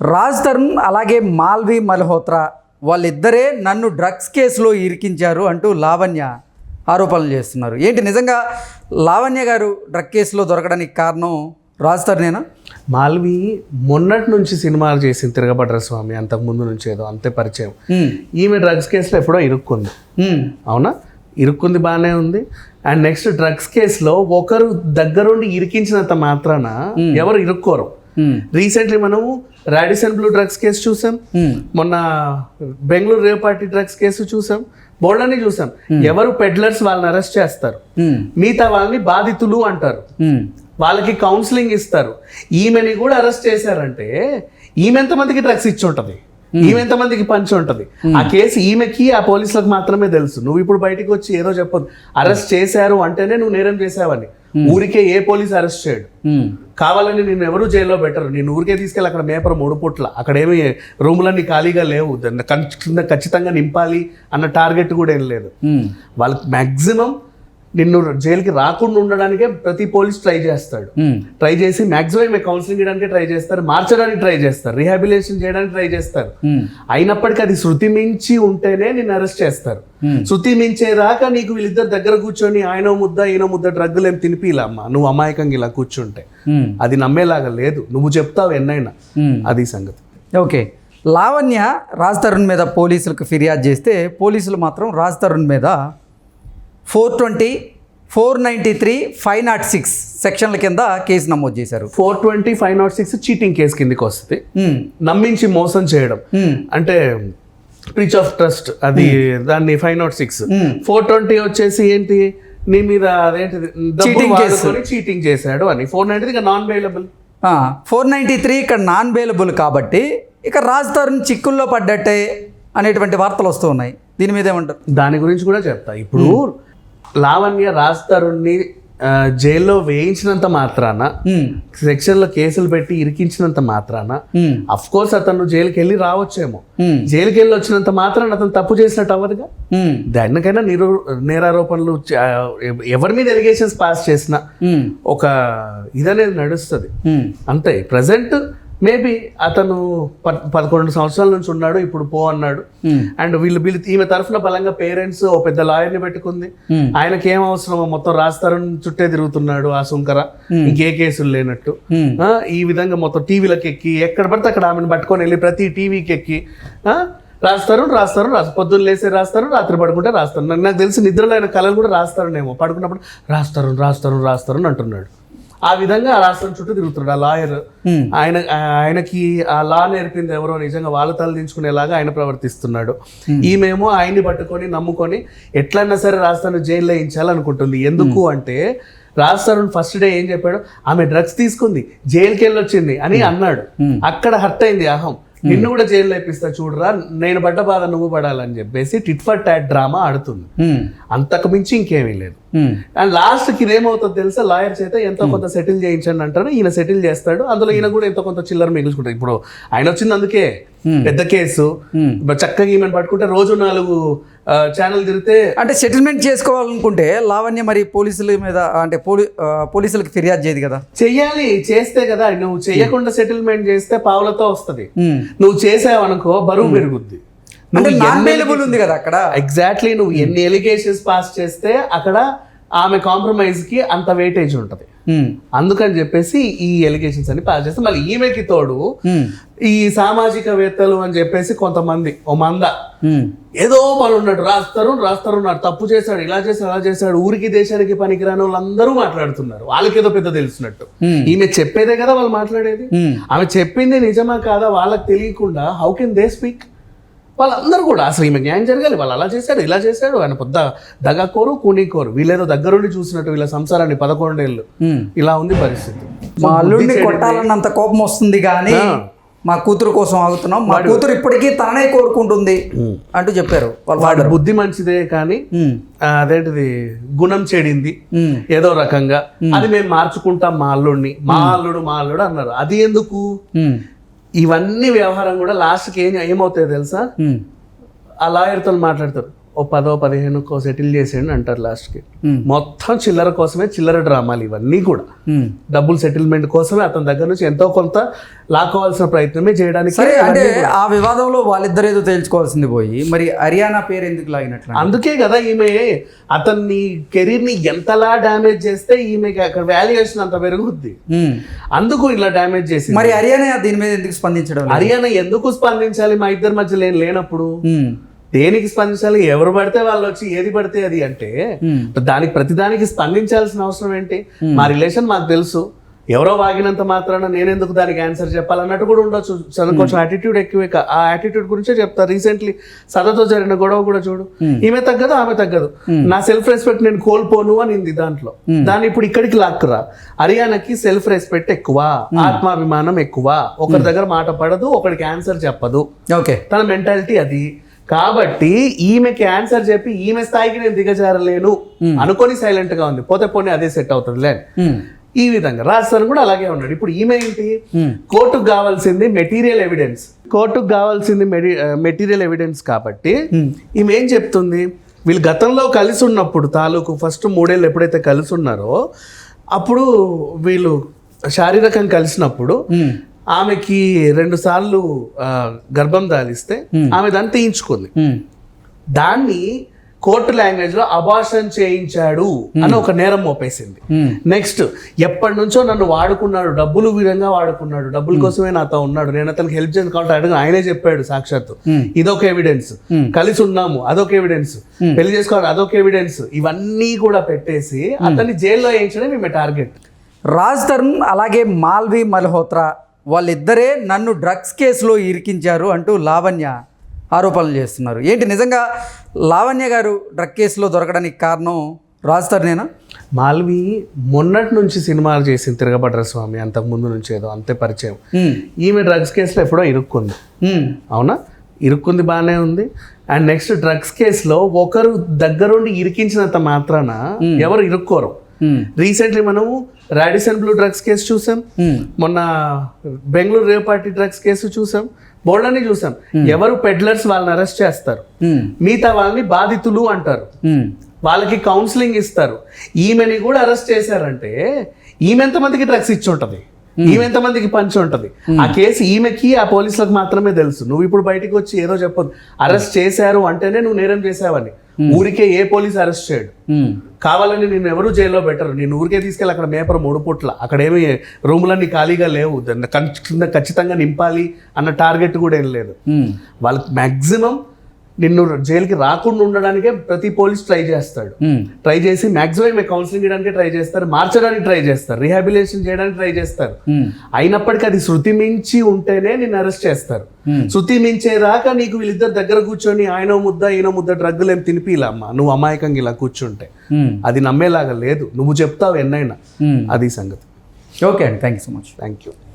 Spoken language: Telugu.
రాజ్ తరుణ్ అలాగే మాల్వి మల్హోత్రా వాళ్ళిద్దరే నన్ను డ్రగ్స్ కేసులో ఇరికించారు అంటూ లావణ్య ఆరోపణలు చేస్తున్నారు. ఏంటి నిజంగా లావణ్య గారు డ్రగ్ కేసులో దొరకడానికి కారణం రాజ్ తరుణేనా మాల్వి మొన్నటి నుంచి సినిమాలు చేసింది తిరగబడ్ర స్వామి అంతకు ముందు నుంచి ఏదో అంతే పరిచయం. ఈమె డ్రగ్స్ కేసులో ఎప్పుడో ఇరుక్కుంది. అవునా? ఇరుక్కుంది బాగానే ఉంది. అండ్ నెక్స్ట్ డ్రగ్స్ కేసులో ఒకరు దగ్గరుండి ఇరికించినంత మాత్రాన ఎవరు ఇరుక్కోరు. రీసెంట్లీ మనము రాడిసన్ బ్లూ డ్రగ్స్ కేసు చూసాం. ఉమ్, మొన్న Bengaluru rave party drugs case చూసాం. బోల్డని చూసాం. ఎవరు పెడ్లర్స్ వాళ్ళని అరెస్ట్ చేస్తారు? ఉమ్, మిగతా వాళ్ళని బాధితులు అంటారు. వాళ్ళకి కౌన్సిలింగ్ ఇస్తారు. ఈమెని కూడా అరెస్ట్ చేశారంటే ఈమె ఎంతమందికి డ్రగ్స్ ఇచ్చి ఉంటది? ఈమె ఎంతమందికి పంచి ఉంటది? ఆ కేసు ఈమెకి ఆ పోలీసులకు మాత్రమే తెలుసు. నువ్వు ఇప్పుడు బయటికి వచ్చి ఏదో చెప్పొద్దు. అరెస్ట్ చేశారు అంటేనే నువ్వు నేరం చేసావని ఊరికే ఏ పోలీస్ అరెస్ట్ చేయడు. కావాలని నిన్ను ఎవరు జైల్లో పెట్టరు. నేను ఊరికే తీసుకెళ్ళి అక్కడ మేపరు మూడు పుట్ల. అక్కడ ఏమి రూములన్నీ ఖాళీగా లేవు. ఖచ్చితంగా- నింపాలి అన్న టార్గెట్ కూడా ఏం లేదు. వాళ్ళకి మ్యాక్సిమం నిన్ను జైలుకి రాకుండా ఉండడానికే ప్రతి పోలీస్ ట్రై చేస్తాడు. ట్రై చేసి మాక్సిమం కౌన్సిలింగ్ చేయడానికి ట్రై చేస్తారు మార్చడానికి ట్రై చేస్తారు రీహాబిలేషన్ చేయడానికి ట్రై చేస్తారు. అయినప్పటికీ అది శృతి మించి ఉంటేనే నిన్ను అరెస్ట్ చేస్తారు. శృతి మించేదాకా నీకు వీళ్ళిద్దరు దగ్గర కూర్చొని ఆయన ముద్ద ఈయన ముద్ద డ్రగ్గులు ఏం తినిపిలమ్మా నువ్వు అమాయకంగా ఇలా కూర్చుంటే. అది నమ్మేలాగా లేదు నువ్వు చెప్తావు ఎన్నైనా. అది సంగతి. ఓకే. లావణ్య రాజ్ తరుణ్ మీద పోలీసులకు ఫిర్యాదు చేస్తే పోలీసులు మాత్రం రాజ్ తరుణ్ మీద four twenty four ninety three five not six సెక్షన్ల కింద కేసు నమోదు చేశారు. Four twenty five not six cheating case కిందకి వస్తుంది. నమ్మించి మోసం చేయడం. అంటే బ్రీచ్ ఆఫ్ ట్రస్ట్ అది దాన్ని five not six. Four twenty వచ్చేసి ఏంటి? నీ మీద అదేంటిది. చీటింగ్ చేశాడు అని. ఫోర్ నైన్టీ ఇక non available four ninety three ఇక్కడ నాన్ బెయిలబుల్ కాబట్టి ఇక రాజ్ తరుణ్ చిక్కుల్లో పడ్డట్టే అనేటువంటి వార్తలు వస్తూ ఉన్నాయి. దీని మీద ఏమంటారు? దాని గురించి కూడా చెప్తా. ఇప్పుడు లావణ్య రాజ్ తరుణ్ని ఆ, జైల్లో వేయించినంత మాత్రాన ఉమ్, సెక్షన్లో కేసులు పెట్టి ఇరికించినంత మాత్రాన అఫ్ కోర్స్ అతను జైలుకి వెళ్ళి రావచ్చేమో. జైలుకి వెళ్ళి వచ్చినంత మాత్రాన అతను తప్పు చేసినట్టు అవ్వదుగా? దానికైనా నిరూ నేరారోపణలు ఎవరి మీద ఎలిగేషన్స్ పాస్ చేసినా ఒక ఇదనేది నడుస్తుంది. అంతే. ప్రజెంట్ మేబీ అతను ప- పదకొండు సంవత్సరాల నుంచి ఉన్నాడు ఇప్పుడు పో అన్నాడు. అండ్ వీళ్ళు వీళ్ళు ఈమె తరఫున బలంగా పేరెంట్స్ ఓ పెద్ద లాయర్ని పెట్టుకుంది. ఆయనకి ఏం అవసరమో మొత్తం రాస్తారని చుట్టే తిరుగుతున్నాడు ఆ సుంకర. ఇంకే కేసులు లేనట్టు. ఈ విధంగా మొత్తం టీవీలకు ఎక్కి ఎక్కడ పడితే అక్కడ ఆమెను పట్టుకొని వెళ్ళి ప్రతి టీవీకి ఎక్కి రాస్తారు రాస్తారు రాసు పొద్దున్న లేసి రాస్తారు రాత్రి పడుకుంటే రాస్తారు నాకు నాకు తెలిసి నిద్రలో ఆయన కళలు కూడా రాస్తారనేమో పడుకున్నప్పుడు రాస్తారు రాస్తారు రాస్తారు అని అంటున్నాడు. ఆ విధంగా ఆ రాష్ట్రం చుట్టూ తిరుగుతున్నాడు. ఆ లాయర్ ఆయన ఆయనకి ఆ లా నేర్పింది ఎవరో నిజంగా వాళ్ళ తల దించుకునేలాగా ఆయన ప్రవర్తిస్తున్నాడు. ఈమెమో ఆయన్ని పట్టుకొని నమ్ముకొని ఎట్లన్నా సరే రాస్తాను జైల్లో వేయించాలనుకుంటుంది. ఎందుకు అంటే రాస్తాను ఫస్ట్ డే ఏం చెప్పాడు? ఆమె డ్రగ్స్ తీసుకుంది జైలుకి వెళ్ళి వచ్చింది అని అన్నాడు అక్కడ హర్ట్ అయింది అహం. నిన్ను కూడా జైల్లో వేపిస్తా చూడరా నేను పడ్డ బాధ నువ్వు పడాలని చెప్పేసి టిట్ ఫర్ టాట్ డ్రామా ఆడుతుంది. అంతకు మించి ఇంకేమీ లేదు. అండ్ లాస్ట్కి ఇదేమవుతుందో తెలుసా లాయర్ చేత ఎంతో కొంత సెటిల్ చేయించండి అంటారు ఈయన సెటిల్ చేస్తాడు అందులో ఈయన కూడా ఎంతో కొంత చిల్లర మిగుల్చుకుంటాడు. ఇప్పుడు ఆయన వచ్చింది అందుకే పెద్ద కేసు. ఉమ్. చక్కగా ఈమెను పట్టుకుంటే రోజు నాలుగు ఛానల్ తిరిగితే అంటే సెటిల్మెంట్ చేసుకోవాలనుకుంటే లావణ్య మరి పోలీసుల మీద అంటే పోలీ పోలీసులకు ఫిర్యాదు చేయదు కదా? చెయ్యాలి చేస్తే కదా. నువ్వు చేయకుండా సెటిల్మెంట్ చేస్తే పావులతో వస్తది. నువ్వు చేసావనుకో బరువు పెరుగుద్ది. బెయిలబుల్ ఉంది కదా అక్కడ? ఎగ్జాక్ట్లీ నువ్వు ఎన్ని ఎలిగేషన్స్ పాస్ చేస్తే అక్కడ ఆమె కాంప్రమైజ్కి అంత వెయిటేజ్ ఉంటది. అందుకని చెప్పేసి ఈ ఎలిగేషన్స్ అన్ని పాస్ చేస్తే మళ్ళీ ఈమెకి తోడు ఉమ్, ఈ సామాజికవేత్తలు అని చెప్పేసి కొంతమంది ఓ మంద. ఉమ్, ఏదో పని ఉన్నాడు రాస్తారు రాస్తారు ఉన్నాడు తప్పు చేశాడు ఇలా చేశాడు అలా చేశాడు ఊరికి దేశానికి పనికిరాని వాళ్ళందరూ మాట్లాడుతున్నారు. వాళ్ళకి ఏదో పెద్ద తెలిసినట్టు Hmm. ఈమె చెప్పేదే కదా వాళ్ళు మాట్లాడేది. ఆమె చెప్పింది నిజమా కాదా వాళ్ళకి తెలియకుండా హౌ కెన్ దే స్పీక్ వాళ్ళందరూ కూడా అసలు ఈమె న్యాయం జరగాలి. వాళ్ళు అలా చేశాడు ఇలా చేశాడు ఆయన పొద్ద దగకోరు కూనీకోరు. వీళ్ళేదో దగ్గరుండి చూసినట్టు వీళ్ళ సంసారాన్ని పదకొండేళ్ళు. ఇలా ఉంది పరిస్థితి. మా అల్లుడిని కొట్టాలన్నంత కోపం వస్తుంది కానీ మా కూతురు కోసం ఆగుతున్నాం. మా కూతురు ఇప్పటికీ తననే కోరుకుంటుంది అంటూ చెప్పారు వాళ్ళ వాడు బుద్ధి మంచిదే కానీ అదేంటిది? గుణం చెడింది. ఏదో రకంగా. అది మేము మార్చుకుంటాం మా అల్లుడిని. మా అల్లుడు మా అల్లుడు అన్నారు. అది ఎందుకు? ఇవన్నీ వ్యవహారం కూడా లాస్ట్కి ఏం ఏమవుతాయి తెలుసా? ఆ లాయర్తో మాట్లాడతారు. ఓ పదో పదిహేనుకో సెటిల్ చేసేయండి అంటారు లాస్ట్కి. మొత్తం చిల్లర కోసమే చిల్లర డ్రామాలు ఇవన్నీ కూడా. డబ్బులు సెటిల్మెంట్ కోసమే అతని దగ్గర నుంచి ఎంతో కొంత లాక్కోవాల్సిన ప్రయత్నమే చేయడానికి సరే అంటే ఆ వివాదంలో వాళ్ళిద్దరు ఏదో తేల్చుకోవాల్సింది పోయి మరి హర్యానా పేరు ఎందుకు లాగినట్లు అందుకే కదా ఈమె అతన్ని కెరీర్ని ఎంతలా డ్యామేజ్ చేస్తే ఈమెకి అక్కడ వాల్యుయేషన్ అంత పెరుగుద్ది. అందుకు ఇలా డ్యామేజ్ చేసి మరి హర్యానా దీని మీద ఎందుకు స్పందించడం? హర్యానా ఎందుకు స్పందించాలి మా ఇద్దరి మధ్య లేని లేనప్పుడు. దేనికి స్పందించాలి? ఎవరు పడితే వాళ్ళు వచ్చి ఏది పడితే అది అంటే. దానికి ప్రతిదానికి స్పందించాల్సిన అవసరం ఏంటి? మా రిలేషన్ మాకు తెలుసు. ఎవరో వాగినంత మాత్రాన నేనెందుకు దానికి ఆన్సర్ చెప్పాలన్నట్టు కూడా ఉండొచ్చు. కొంచెం యాటిట్యూడ్ ఎక్కువే ఆ యాటిట్యూడ్ గురించే చెప్తా. రీసెంట్లీ సదతో జరిగిన గొడవ కూడా చూడు. ఈమె తగ్గదు ఆమె తగ్గదు. నా సెల్ఫ్ రెస్పెక్ట్ నేను కోల్పోను అనింది దాంట్లో. దాన్ని ఇప్పుడు ఇక్కడికి లాక్కురా. హర్యానాకి సెల్ఫ్ రెస్పెక్ట్ ఎక్కువ. ఆత్మాభిమానం ఎక్కువ. ఒకరి దగ్గర మాట పడదు ఒకరికి ఆన్సర్ చెప్పదు. ఓకే. తన మెంటాలిటీ అది. కాబట్టి ఈమెకి ఆన్సర్ చెప్పి ఈమె స్థాయికి నేను దిగజారలేను అనుకొని సైలెంట్గా ఉంది పోతే పోనీ అదే సెట్ అవుతుందిలే అని. ఉమ్. ఈ విధంగా రాజస్థాన్ కూడా అలాగే ఉన్నాడు ఇప్పుడు ఈమె ఏంటి. కోర్టుకు కావాల్సింది మెటీరియల్ ఎవిడెన్స్ కోర్టుకు కావాల్సింది మెటీరియల్ ఎవిడెన్స్ కాబట్టి. ఈమె ఏం చెప్తుంది వీళ్ళు గతంలో కలిసి ఉన్నప్పుడు తాలూకు ఫస్ట్ మూడేళ్ళు ఎప్పుడైతే కలిసి ఉన్నారో అప్పుడు వీళ్ళు శారీరకంగా కలిసినప్పుడు. ఆమెకి రెండు సార్లు గర్భం దాలిస్తే ఆమె దాన్ని తీయించుకుంది. దాన్ని కోర్టు లాంగ్వేజ్లో అబార్షన్ చేయించాడు అని ఒక నేరం మోపేసింది. నెక్స్ట్ ఎప్పటి నుంచో నన్ను వాడుకున్నాడు డబ్బులు విధంగా వాడుకున్నాడు డబ్బుల కోసమే నాతో ఉన్నాడు. నేను అతనికి హెల్ప్ చేయను కాబట్టి అడగను ఆయనే చెప్పాడు సాక్షాత్తు. ఇదొక ఎవిడెన్స్. కలిసి ఉన్నాము అదొక ఎవిడెన్స్. పెళ్ళి చేసుకోవాలి అదొక ఎవిడెన్స్. ఇవన్నీ కూడా పెట్టేసి అతన్ని జైల్లో వేయించడం ఈమె టార్గెట్. రాజ్ తరుణ్ అలాగే మాల్వి మల్హోత్రా వాళ్ళిద్దరే నన్ను డ్రగ్స్ కేసులో ఇరికించారు అంటూ లావణ్య ఆరోపణలు చేస్తున్నారు. ఏంటి నిజంగా లావణ్య గారు డ్రగ్ కేసులో దొరకడానికి కారణం రాజ్ తరుణేనా మాల్వి మొన్నటి నుంచి సినిమాలు చేసింది తిరగబడ్ర స్వామి అంతకు ముందు నుంచి ఏదో అంతే పరిచయం. ఈమె డ్రగ్స్ కేసులో ఎప్పుడో ఇరుక్కుంది. అవునా? ఇరుక్కుంది బాగానే ఉంది. అండ్ నెక్స్ట్ డ్రగ్స్ కేసులో ఒకరు దగ్గరుండి ఇరికించినంత మాత్రాన ఎవరు ఇరుక్కోరు. రీసెంట్లీ మనము రాడిసన్ బ్లూ డ్రగ్స్ కేసు చూసాం. ఉమ్. మొన్న Bengaluru rave party drugs case చూసాం. బోల్డని చూసాం. ఎవరు పెడ్లర్స్ వాళ్ళని అరెస్ట్ చేస్తారు? ఉమ్. మిగతా వాళ్ళని బాధితులు అంటారు. వాళ్ళకి కౌన్సిలింగ్ ఇస్తారు. ఈమెని కూడా అరెస్ట్ చేశారంటే ఈమె ఎంతమందికి డ్రగ్స్ ఇచ్చి ఉంటది? ఈమె ఎంతమందికి పంచి ఉంటది? ఆ కేసు ఈమెకి ఆ పోలీసులకు మాత్రమే తెలుసు. నువ్వు ఇప్పుడు బయటికి వచ్చి ఏదో చెప్పొద్దు. అరెస్ట్ చేశారు అంటేనే నువ్వు నేరం చేసావని ఊరికే ఏ పోలీస్ అరెస్ట్ చేయడు. ఉమ్. కావాలని నిన్ను ఎవరు జైల్లో పెట్టరు. నేను ఊరికే తీసుకెళ్ళి అక్కడ మేపర్ మూడు పుట్ల. అక్కడ ఏమి రూములన్నీ ఖాళీగా లేవు. ఖచ్చితంగా- నింపాలి అన్న టార్గెట్ కూడా ఏం లేదు. ఉమ్. వాళ్ళకి మ్యాక్సిమం నిన్ను జైలుకి రాకుండా ఉండడానికే ప్రతి పోలీస్ ట్రై చేస్తాడు. ట్రై చేసి మాక్సిమం కౌన్సిలింగ్ చేయడానికి ట్రై చేస్తారు మార్చడానికి ట్రై చేస్తారు రిహాబిలేషన్ చేయడానికి ట్రై చేస్తారు. అయినప్పటికీ అది శృతి మించి ఉంటేనే నిన్ను అరెస్ట్ చేస్తారు. శృతి మించేదాకా నీకు వీళ్ళిద్దరు దగ్గర కూర్చొని ఆయన ముద్ద ఈయన ముద్ద డ్రగ్గులు ఏం తినిపిలా అమ్మా నువ్వు అమాయకంగా ఇలా కూర్చుంటే. అది నమ్మేలాగా లేదు నువ్వు చెప్తావు ఎన్నైనా. అది సంగతి ఓకే అండి thank you so much thank you